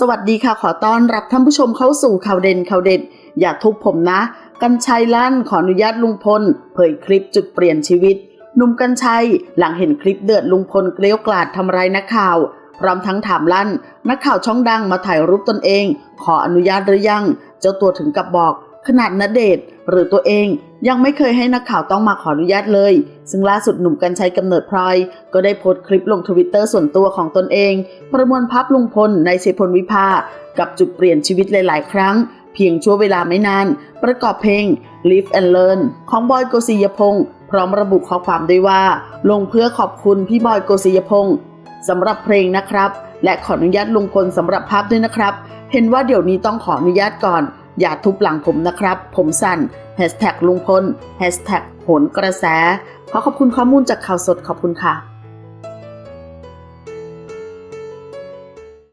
สวัสดีค่ะขอต้อนรับท่านผู้ชมเข้าสู่ข่าวเด่นข่าวเด็ด อย่าทุบผมนะ กัญชัยลั่นขออนุญาตลุงพล เผยคลิปจุดเปลี่ยนชีวิตหนุ่มกัญชัย หลังเห็นคลิปเดือดลุงพลเกลี้ยวกล่อดทำร้ายนักข่าวพร้อมทั้งถามลั่น นักข่าวช่องดังมาถ่ายรูปตนเอง ขออนุญาตหรือยัง เจ้าตัวถึงกับบอก ขนาดณเดช หรือตัวเองยังไม่เคยให้นักข่าวต้องมาขออนุญาตเลย ซึ่งล่าสุดหนุ่มกัญชัยกำเนิดพลอย ก็ได้โพสต์คลิปลงทวิตเตอร์ส่วนตัวของตนเอง ประมวลภาพลุงพลในเชยพลวิภา กับจุดเปลี่ยนชีวิตหลาย ๆ ครั้ง เพียงชั่วเวลาไม่นาน ประกอบเพลง Live and Learn ของบอยโกศิยพงศ์พร้อมระบุข้อความด้วยว่า ลงเพื่อขอบคุณพี่บอยโกศิยพงศ์สำหรับเพลงนะครับ และขออนุญาตลุงพลสำหรับภาพด้วยนะครับ เห็นว่าเดี๋ยวนี้ต้องขออนุญาตก่อน อย่าทุบหลังผมนะครับ ผมสั่นแฮชแท็กลุงพลแฮชแท็กโหนกระแส ขอขอบคุณข้อมูลจากข่าวสดขอบคุณค่ะ